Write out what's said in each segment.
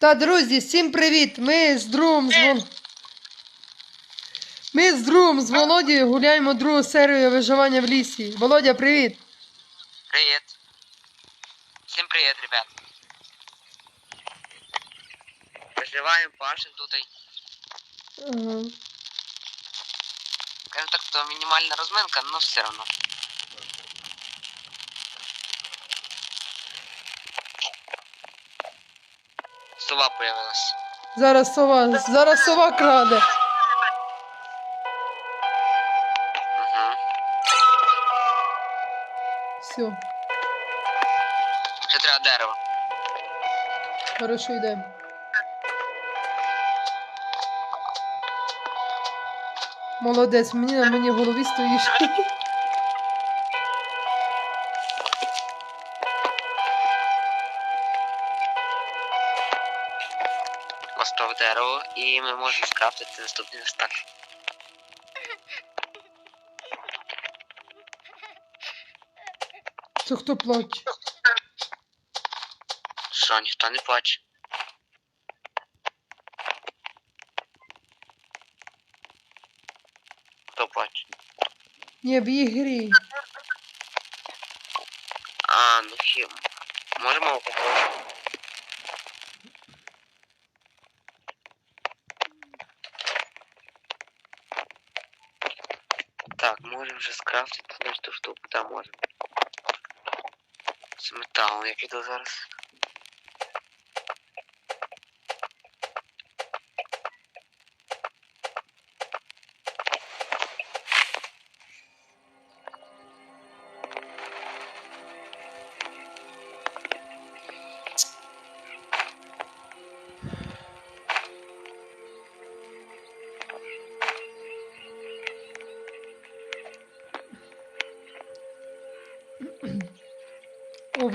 Та, друзі, всім привіт! Ми з другом з Вол... Ми з другом з Володією гуляємо другу серію виживання в лісі. Володя, привіт! Привет. Всем привет, ребят. Проживаем, пашем тут. Ага. Скажем так, что минимальная разминка, но все равно. Сова появилась. Зараз сова, зараз сова краде. Угу. Все, Ще треба дерево. хорошо йдемо. Молодець, мені на мені в голові стоїш. Остав дерево, і ми можемо скрафтити наступний верстак. Це хто плаче? Що, ніхто не плаче. Хто плаче? Ні, в ігрі. А, ну хім. Можемо попробувати. Так, можем же скрафтити десь что да, с металлом металу, я піду зараз.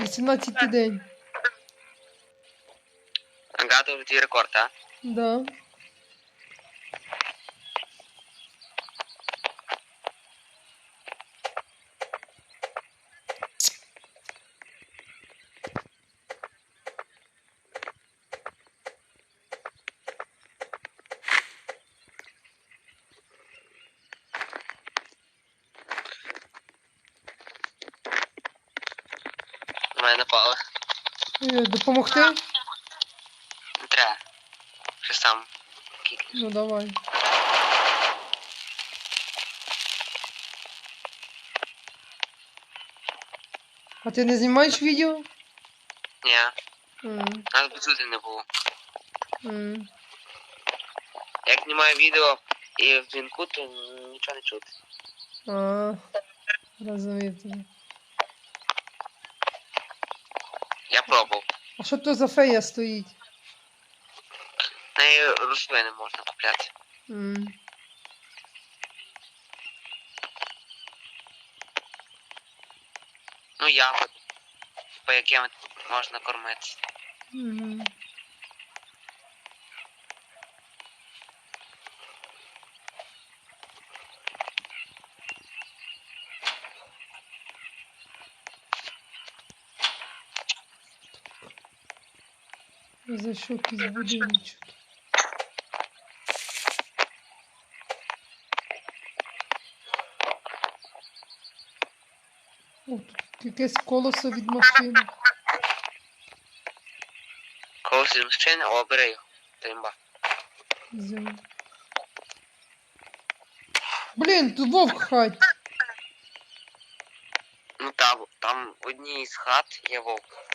18 день. Ага, ти рекорд, а? Да. На мене напали. Е, Допомогти? Не треба. Ще сам. Ну давай. А ти не знімаєш відео? Ні, М, нас би чути не було. м. Як знімаю відео і в дзвінку, то нічого не чути. А, розумію тебе. Я пробував. А що то за фея стоїть? Неї рослини можна купляти. Mm. Ну, ягоди, по яким можна кормитися. Мгм. Зайшов якийсь будиночок. О, тут якесь колесо від машини. Коли з мужчини, о, бери його. Та. Взяв. Блін, тут вовк в хаті. Ну там, там в одній із хат є вовк.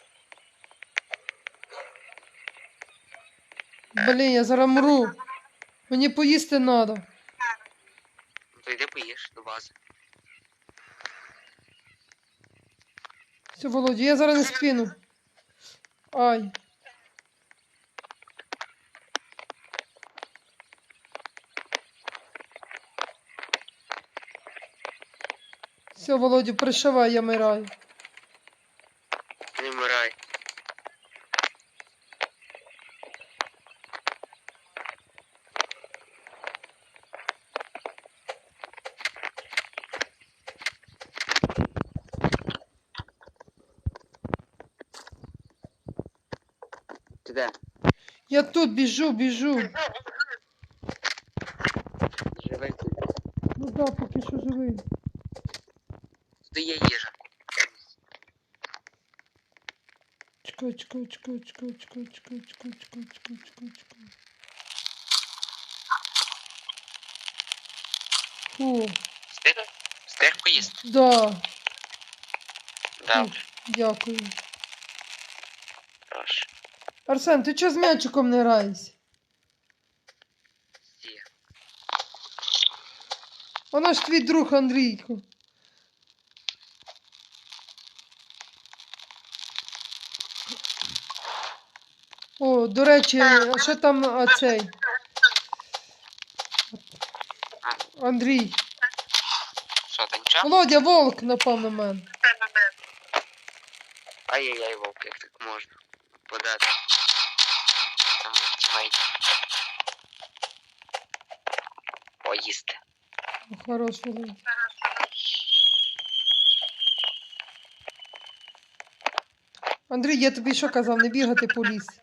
Блін, я зараз мру. Мені поїсти треба. Ну, То йди поїж до бази. Все, Володя, я зараз не спину. Ай. Все, Володю, пришивай, я мираю. Не вмирай. Ти де? Я тут біжу, біжу. Живий. Ну да, поки що живий. Тут є їжа. Чекай, чекай, чекай, чекай, чекай, чекай, чекай, чекай, чекай, чекай, чекай. Фу, Встиг? Встиг поїсти? да. Добре, Дякую. Арсен, ти чого з м'ячиком не граєшся? Є. Вона ж твій друг Андрійко. О, до речі, а що там а, цей? Андрій. Що, та нічого? Володя Волк напав на мене. Ай-яй-яй, вовк, як так можна подати. Там тімейт. Поїсти. О, Хорош, Андрій, я тобі що казав, не бігати по лісі.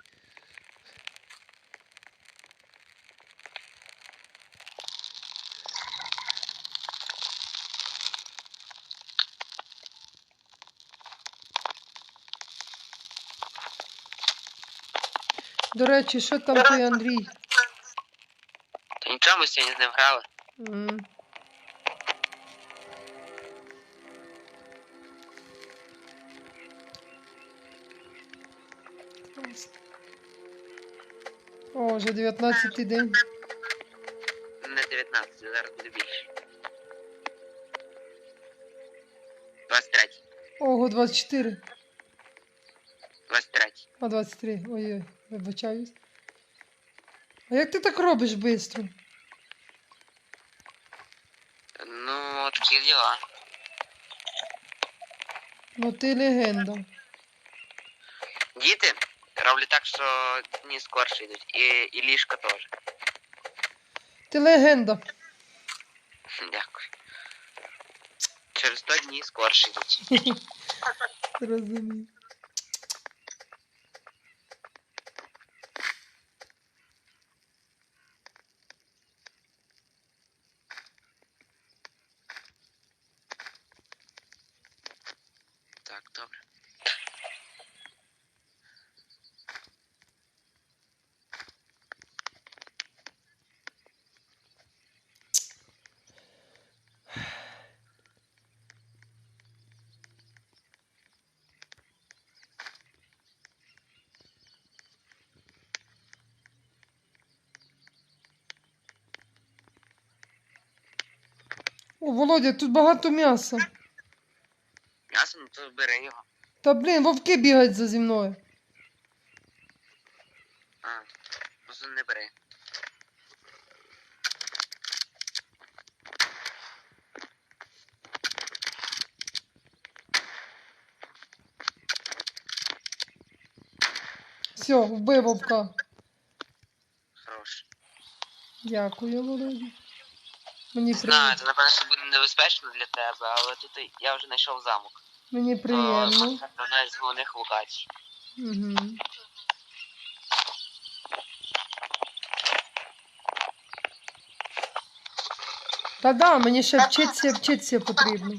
До речі, що там той Андрій? Та нічого, ми сьогодні з ним грали. М. О, вже 19 день. Не 19, зараз буде більше. 23. Ого, 24. 23. А 23. Ой-ой, вибачаюсь. А як ти так робиш швидко? Ну, такі діла. Ну ти легенда. Діти роблять так, що дні скорше йдуть. І, і ліжка теж. Ти легенда. Дякую. Через 100 дні скорше йдуть. Розумію. Так, добре. О, Володя, тут багато м'яса. М'ясо, ну то бери його. Та блін, вовки бігають за зі мною. А, просто не бери. Все, вбив вовка. Хорош. Дякую, Володя. Мені Знаю, це напевно що буде небезпечно для тебе, але тут я вже знайшов замок. Мені приємно. Це одна з головних локацій. Угу. Та да, мені ще вчитися, вчитися потрібно.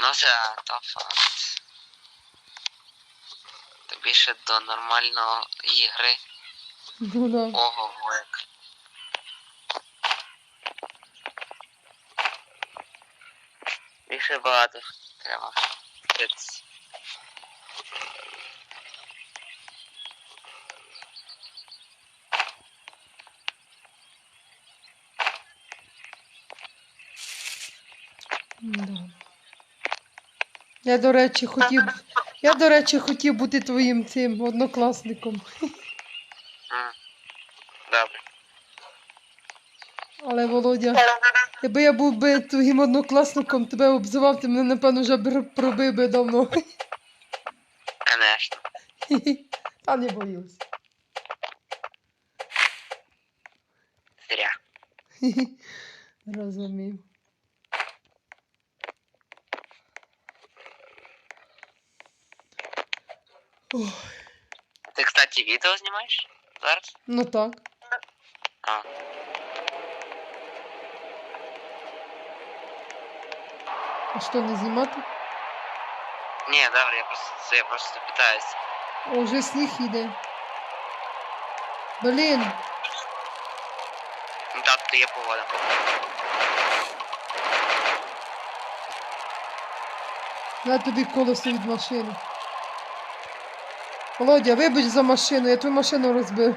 Ну це то факт. Тобі ще до нормальної ігри. Ну да. Ого, як. Більше багато треба. Да. Я, до речі, хотів. Я, до речі, хотів бути твоїм цим однокласником. Добре. Але Володя, якби я був би твоїм однокласником, тебе обзивав, ти мене, напевно, вже б пробив би давно. Конечно. Та не боюсь. Зря. Розумів. Ой, Ти, кстати, відео знімаєш зараз? Ну так. А. А що, не знімати? Ні, добре, я просто це я просто питаюсь. О, вже сніг іде. Блін, Ну так, то є погода. на тобі колесо від машини. Володя, вибач за машину, я твою машину розбив.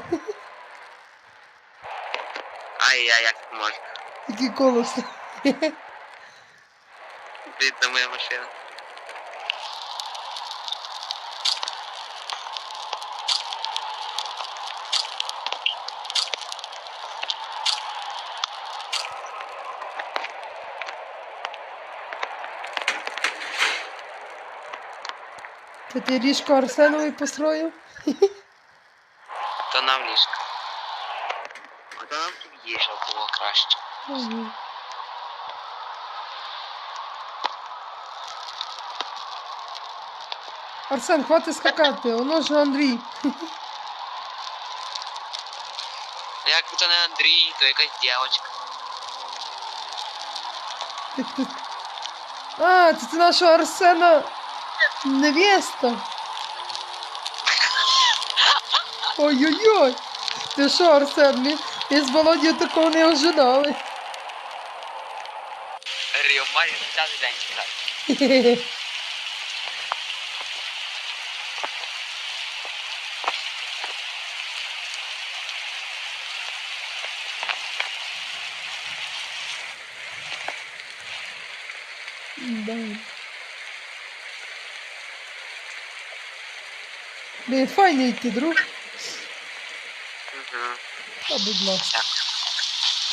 Ай, я як можна? Тільки колесо. Моя машина. Це ти ліжко Арсенові построїв? То нам ліжко. А то нам тут їжа було краще. Ага. Арсен, хватить скакати, воно ж Андрій. Як то не Андрій, то якась дівчинка. А, це ти нашого Арсена невеста. Ой-ой-ой. Ти що, Арсен, ми, ми з Володією такого не ожидали. Ріо має день чекати. Да. Блін, файно ти, друг. Угу. Та будь ласка.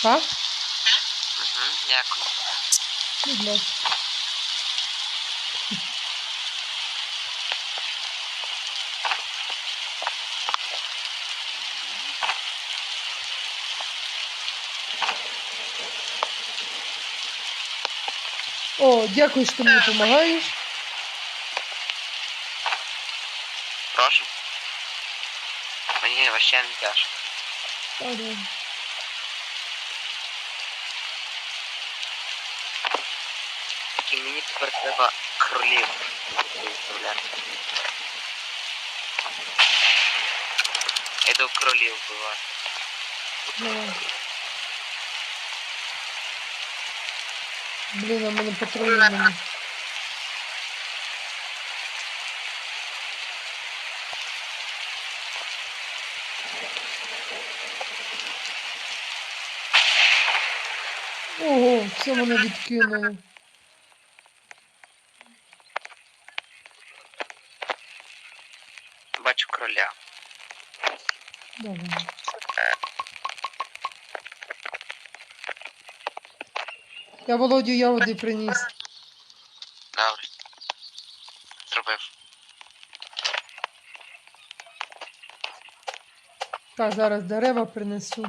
Дякую. А? Угу, дякую. Будь ласка. О, дякую, що ти мені допомагаєш. Прошу. Мені вообще не тяжко. Та, да. І мені тепер треба кролів виставляти. Іду кролів вбивати. Давай. Блін, а в мене патронів нема. Ого, все мене відкинуло. Бачу кроля. Давай. Я Володю ягоди приніс. Добре. Зробив. Так, зараз дерева принесу.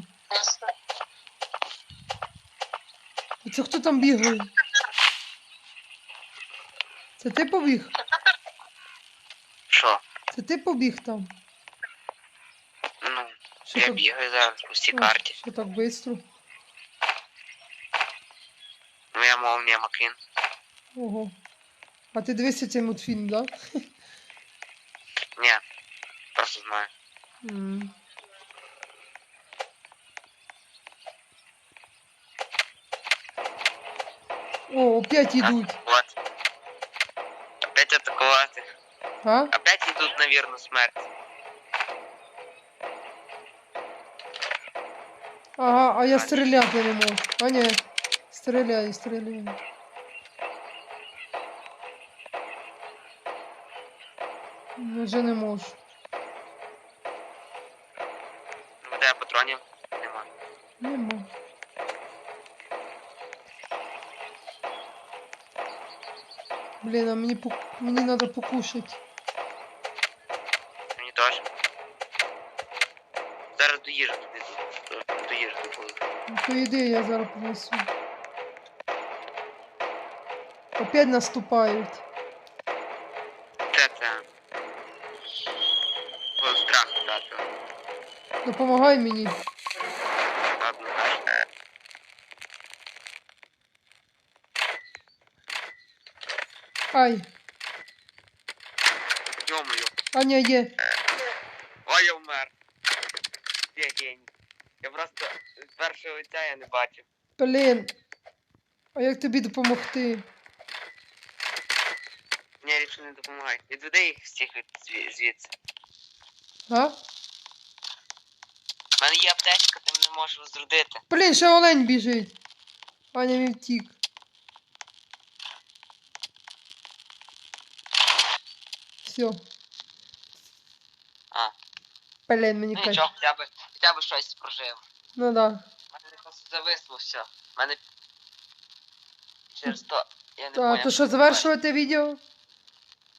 А це хто там бігає? Це ти побіг? Що? Це ти побіг там? Ну, Що я так, бігаю зараз по всій карті. що так швидко? Молния Маквін. Ого. А ти дивишся цей мультфільм, да? Ні. Просто знаю. М. О, опять ідуть. Вот. Опять атакувати. А? Опять йдуть на вірну смерть. Ага, а я стріляти не можу. А ні, стріляю. Ну, Вже не можу. Ну, де патронів нема. Нема. Блін, а мені, пок- мені треба покушати. Мені теж. Зараз до їжі туди. До, до їжі доплив. Ну, то йди, я зараз принесу. Опять наступають. Це це. О, страх, так. Допомагай мені. Ладно. Ай, Йо-моє. Аня є. Ой, я вмер. Я геній. Я просто з першого лиця я не бачив. Блін. А як тобі допомогти? Ліпше не допомагай. Відведи їх всіх від зві- звідси. А? У мене є аптечка, ти мене можеш розрудити. Блін, ще олень біжить. Аня він втік. Все. А. Блін, мені Ну кай. нічого, хоча б, хоча б щось прожив. Ну да. У мене просто зависло все. У мене через то. Я не Та, поняв. то що, завершувати відео?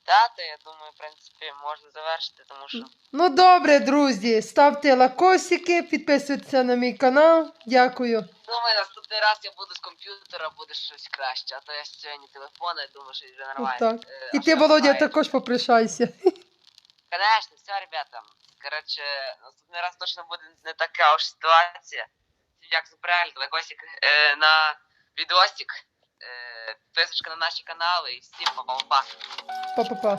Та, я думаю, в принципі, можна завершити, тому що. Ну добре, друзі, ставте лакосики, підписуйтесь на мій канал. Дякую. Думаю, наступний раз я буду з комп'ютера, буде щось краще. А то я сьогодні телефон, я думаю, що вже нормально. так. Е, І ти, що Володя, також попрощайся. Конечно, все, ребята. Короче, наступний раз точно буде не така уж ситуація. За перегляд, лайкосик е, на відосик, підписочка на наші канали і всім па-па-па. Па-па-па.